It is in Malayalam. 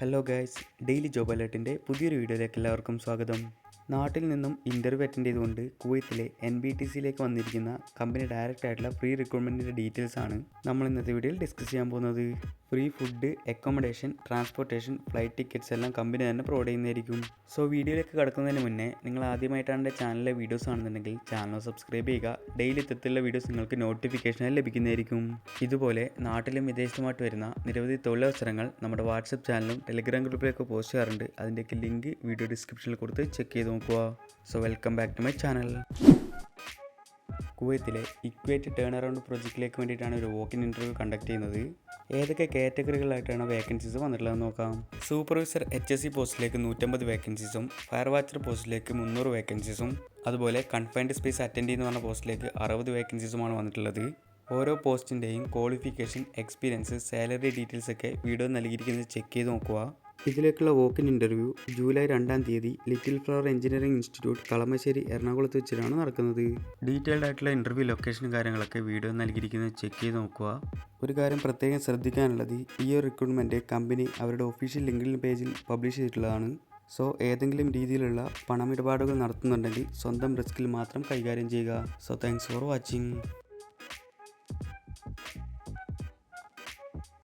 ഹലോ ഗൈസ് ഡെയിലി ജോബ് അലേർട്ടിന്റെ പുതിയൊരു വീഡിയോയിലേക്ക് എല്ലാവർക്കും സ്വാഗതം. നാട്ടിൽ നിന്നും ഇന്റർവ്യൂ അറ്റൻഡ് ചെയ്തുകൊണ്ട് കുവൈത്തിലെ എൻ ബി ടി സിയിലേക്ക് വന്നിരിക്കുന്ന കമ്പനി ഡയറക്റ്റ് ആയിട്ടുള്ള പ്രീ റിക്രൂട്ട്മെന്റിന്റെ ഡീറ്റെയിൽസ് ആണ് നമ്മൾ ഇന്നത്തെ വീഡിയോയിൽ ഡിസ്കസ് ചെയ്യാൻ പോകുന്നത്. Free food accommodation transportation flight tickets എല്ലാം കമ്പനി തന്നെ പ്രൊവൈഡ് ചെയ്യുന്നതായിരിക്കും. സോ വീഡിയോയിലേക്ക് കടക്കുന്നതിന് മുന്നേ നിങ്ങൾ ആദ്യമായിട്ടാണ് എന്റെ ചാനലിലെ വീഡിയോസ് കാണുന്നുണ്ടെങ്കിൽ ചാനൽ സബ്സ്ക്രൈബ് ചെയ്യുക. ഡെയിലി ഇത്തരത്തിലുള്ള വീഡിയോസ് നിങ്ങൾക്ക് നോട്ടിഫിക്കേഷനായി ലഭിക്കുന്നതായിരിക്കും. ഇതുപോലെ നാട്ടിലും വിദേശത്തുമായിട്ട് വരുന്ന നിരവധി തൊഴിലവസരങ്ങൾ നമ്മുടെ വാട്സപ്പ് ചാനലും ടെലിഗ്രാം ഗ്രൂപ്പിലൊക്കെ പോസ്റ്റ് ചെയ്യാറുണ്ട്. അതിന്റെയൊക്കെ ലിങ്ക് വീഡിയോ ഡിസ്ക്രിപ്ഷനിൽ കൊടുത്ത് ചെക്ക് ചെയ്ത് നോക്കുക. So welcome back to my channel കുവൈത്തിലെ Equate turn around പ്രൊജക്റ്റിലേക്ക് വേണ്ടിയിട്ടാണ് ഒരു വോക്കിൻ ഇന്റർവ്യൂ കണ്ടക്ട് ചെയ്യുന്നത്. ഏതൊക്കെ കാറ്റഗറികളായിട്ടാണ് വേക്കൻസീസ് വന്നിട്ടുള്ളതെന്ന് നോക്കാം. സൂപ്പർവൈസർ എച്ച് എസ് സി പോസ്റ്റിലേക്ക് നൂറ്റമ്പത് വേക്കൻസീസും ഫയർ വാച്ചർ പോസ്റ്റിലേക്ക് മുന്നൂറ് വേക്കൻസീസും അതുപോലെ കൺഫൈൻഡ് സ്പേസ് അറ്റൻഡ് എന്ന് പറഞ്ഞ പോസ്റ്റിലേക്ക് അറുപത് വേക്കൻസീസുമാണ് വന്നിട്ടുള്ളത്. ഓരോ പോസ്റ്റിന്റെയും ക്വാളിഫിക്കേഷൻ എക്സ്പീരിയൻസ് സാലറി ഡീറ്റെയിൽസ് ഒക്കെ വീഡിയോ നൽകിയിരിക്കുന്നത് ചെക്ക് ചെയ്ത് നോക്കുക. ഇതിലേക്കുള്ള വോക്കിൻ ഇന്റർവ്യൂ ജൂലൈ രണ്ടാം തീയതി little flower engineering institute Kalamassery എറണാകുളത്ത് വെച്ചിട്ടാണ് നടക്കുന്നത്. ഡീറ്റെയിൽഡ് ആയിട്ടുള്ള ഇന്റർവ്യൂ ലൊക്കേഷനും കാര്യങ്ങളൊക്കെ വീഡിയോ നൽകിയിരിക്കുന്നത് ചെക്ക് ചെയ്ത് നോക്കുക. ഒരു കാര്യം പ്രത്യേകം ശ്രദ്ധിക്കാനുള്ളത് ഈ ഒരു റിക്രൂട്ട്മെന്റ് കമ്പനി അവരുടെ ഒഫീഷ്യൽ ലിങ്കിൽ പേജിൽ പബ്ലിഷ് ചെയ്തിട്ടുള്ളതാണ്. സോ ഏതെങ്കിലും രീതിയിലുള്ള പണമിടപാടുകൾ നടത്തുന്നുണ്ടെങ്കിൽ സ്വന്തം റിസ്കിൽ മാത്രം കൈകാര്യം ചെയ്യുക. So thanks for watching